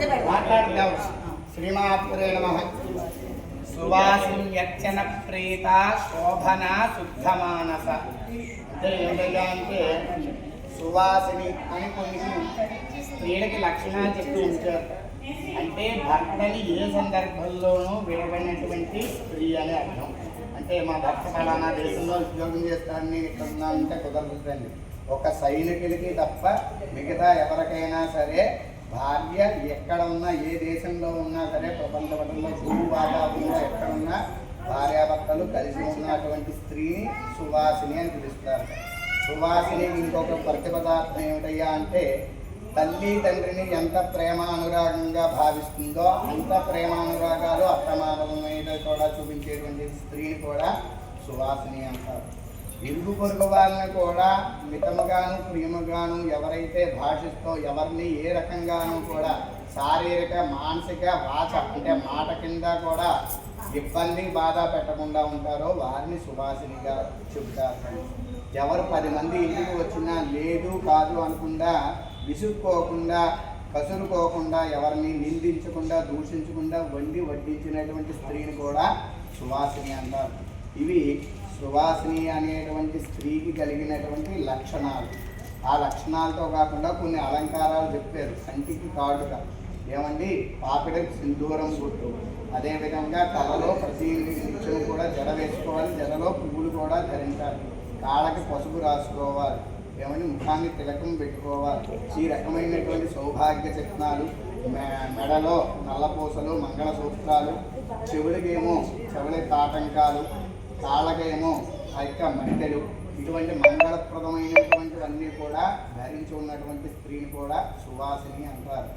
మాట్లాడదాం శ్రీమాత్రే నమ. సువాసిన్యర్చన ప్రీత శోభన శుద్ధమానస. అంటే అంటే సువాసిని అని కొన్ని స్త్రీలకి లక్షణాలు చెప్తూ ఉంటారు. అంటే భర్తని ఏ సందర్భంలోనూ విడబడినటువంటి స్త్రీ అని అర్థం. అంటే మా భర్త ఫలానా దేశంలో ఉద్యోగం చేస్తాను నేను ఇక్కడ ఉన్నానంటే కుదరదండి ఒక సైనికుడికి తప్ప మిగతా ఎవరికైనా సరే భార్య ఎక్కడ ఉన్నా ఏ దేశంలో ఉన్నా సరే ప్రపంచ పటంలో భూ వాతావరణంలో ఎక్కడ ఉన్నా భార్యాభర్తలు కలిసి ఉన్నటువంటి స్త్రీని సువాసిని అని పిలుస్తారు. సువాసిని ఇంకొక ప్రతిపదార్థం ఏమిటయ్యా అంటే తల్లి తండ్రిని ఎంత ప్రేమ అనురాగంగా భావిస్తుందో అంత ప్రేమ అనురాగాలు అత్తమానల మీద కూడా చూపించేటువంటి స్త్రీని కూడా సువాసిని అంటారు. ఇరుగు పొరుగు వాళ్ళని కూడా మితముగాను ప్రియముగాను ఎవరైతే భాషిస్తో ఎవరిని ఏ రకంగానూ కూడా శారీరక మానసిక వాచ అంటే మాట కింద కూడా ఇబ్బంది బాధ పెట్టకుండా ఉంటారో వారిని సుభాషినిగా చెబుతారు ఎవరు పది మంది ఇంటికి వచ్చినా లేదు కాదు అనకుండా విసుక్కోకుండా కసురుకోకుండా ఎవరిని నిందించకుండా దూషించకుండా వండి వడ్డించినటువంటి స్త్రీని కూడా సువాసిని అంటారు. ఇవి సువాసిని అనేటువంటి స్త్రీకి కలిగినటువంటి లక్షణాలు. ఆ లక్షణాలతో కాకుండా కొన్ని అలంకారాలు చెప్పారు. కంటికి కాటుక. ఏమండి? పాపిడ సింధూరం గుట్టు అదేవిధంగా తలలో ప్రతి నిత్యం కూడా జడ వేసుకోవాలి. జడలో పువ్వులు కూడా ధరించాలి. కాళ్ళకి పసుపు రాసుకోవాలి. ఏమని ముఖాన్ని తిలకం పెట్టుకోవాలి. ఈ రకమైనటువంటి సౌభాగ్య చిహ్నాలు మె- మెడలో నల్లపూసలు మంగళసూత్రాలు చెవులకేమో చెవుల తాటంకాలు తాళకేమో ఆ యొక్క ఇటువంటి మంగళప్రదమైనటువంటివన్నీ కూడా ధరించి ఉన్నటువంటి స్త్రీని కూడా సువాసిని అంటారు.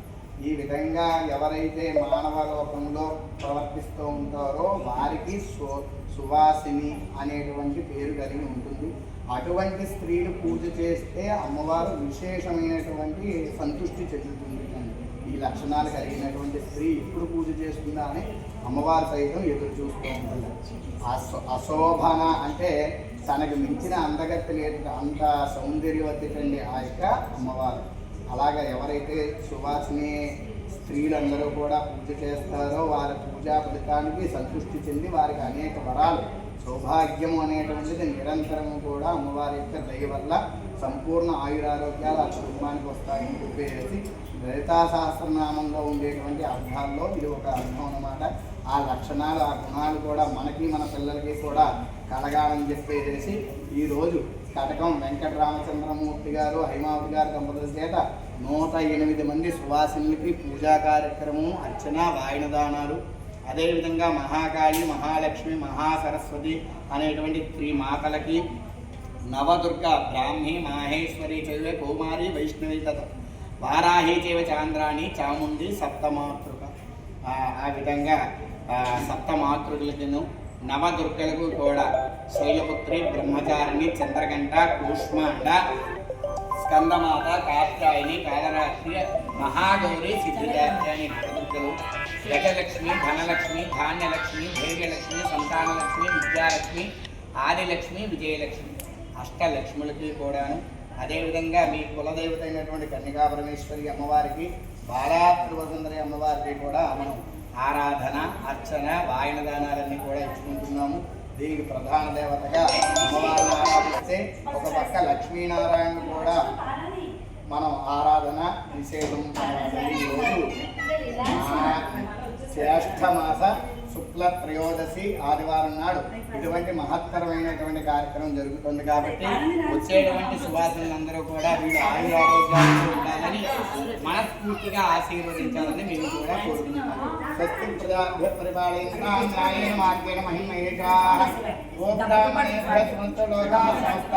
ఈ విధంగా ఎవరైతే మానవ లోకంలో ప్రవర్తిస్తూ ఉంటారో వారికి సు సువాసిని అనేటువంటి పేరు కలిగి ఉంటుంది. అటువంటి స్త్రీలు పూజ చేస్తే అమ్మవారు విశేషమైనటువంటి సంతృష్టి చెందుతుంది. ఈ లక్షణాలు కలిగినటువంటి స్త్రీ ఎప్పుడు పూజ చేస్తుందా అని అమ్మవారు సైతం ఎదురు చూస్తూ ఉంటుంది. అశో అశోభన అంటే తనకు మించిన అందగత్తి లేదు అంత సౌందర్యవతికండి ఆ యొక్క అమ్మవారు. అలాగా ఎవరైతే సువాసిని స్త్రీలందరూ కూడా పూజ చేస్తారో వారి పూజా ఫలితానికి సంతృష్టి చెంది వారికి అనేక వరాలు. సౌభాగ్యము అనేటువంటిది నిరంతరము కూడా అమ్మవారి యొక్క దయ వల్ల సంపూర్ణ ఆయురారోగ్యాలు ఆ కుటుంబానికి వస్తాయని చెప్పేసి లలితా ఉండేటువంటి అర్థాల్లో ఇది ఒక అర్థం అనమాట ఆ లక్షణాలు ఆ గుణాలు కూడా మనకి మన పిల్లలకి కూడా కలగాలని చెప్పేసి ఈరోజు కటకం వెంకట రామచంద్రమూర్తి గారు హైమావతి గారు దంపతుల చేత నూట ఎనిమిది మంది సువాసినులకి పూజా కార్యక్రమం అర్చన వాయిన దానాలు అదేవిధంగా మహాకాళి మహాలక్ష్మి మహాసరస్వతి అనేటువంటి త్రీ మాతలకి నవదుర్గ బ్రాహ్మి మాహేశ్వరి చదివే కౌమారి వైష్ణవి తత వారాహేచేవ చాంద్రాణి చాముండి సప్తమాతృక. ఆ విధంగా ఆ, సప్తమాతృకులను నవదుర్గలకు కూడా శైలపుత్రి బ్రహ్మచారిణి చంద్రగంట కూష్మాండ స్కందమాత కాత్యాయని కాలరాత్రి మహాగౌరి సిద్ధిదాత్రి అని నవదుర్గలు గజలక్ష్మి ధనలక్ష్మి ధాన్యలక్ష్మి ధైర్యలక్ష్మి సంతానలక్ష్మి విద్యాలక్ష్మి ఆదిలక్ష్మి విజయలక్ష్మి. అష్టలక్ష్ములకి కూడాను అదేవిధంగా మీ కులదేవత అయినటువంటి కన్యకా పరమేశ్వరి అమ్మవారికి బాలాత్రివసుందరి అమ్మవారికి కూడా మనం ఆరాధన అర్చన వాయన దానాలన్నీ కూడా ఇచ్చుకుంటున్నాము. దీనికి ప్రధాన దేవతగా అమ్మవారిని ఆరాధిస్తే ఒక పక్క లక్ష్మీనారాయణ కూడా మనం ఆరాధన విశేషం ఈరోజు శ్రేష్ఠ మాస శుక్ల త్రయోదశి ఆదివారం నాడు ఇటువంటి మహత్తరమైనటువంటి కార్యక్రమం జరుగుతుంది కాబట్టి వచ్చేటువంటి సువాసనలందరూ కూడా వీళ్ళు ఆయుర ఆరోగ్యాలతో ఉండాలని మనస్ఫూర్తిగా ఆశీర్వదించాలని మేము కూడా కోరుకుంటున్నాము స్వస్తి ప్రజాభ్య పరిపాలయంత్రాం మార్గేణ మహిమయేషా. ఓ బ్రాహ్మణేభ్య సమస్త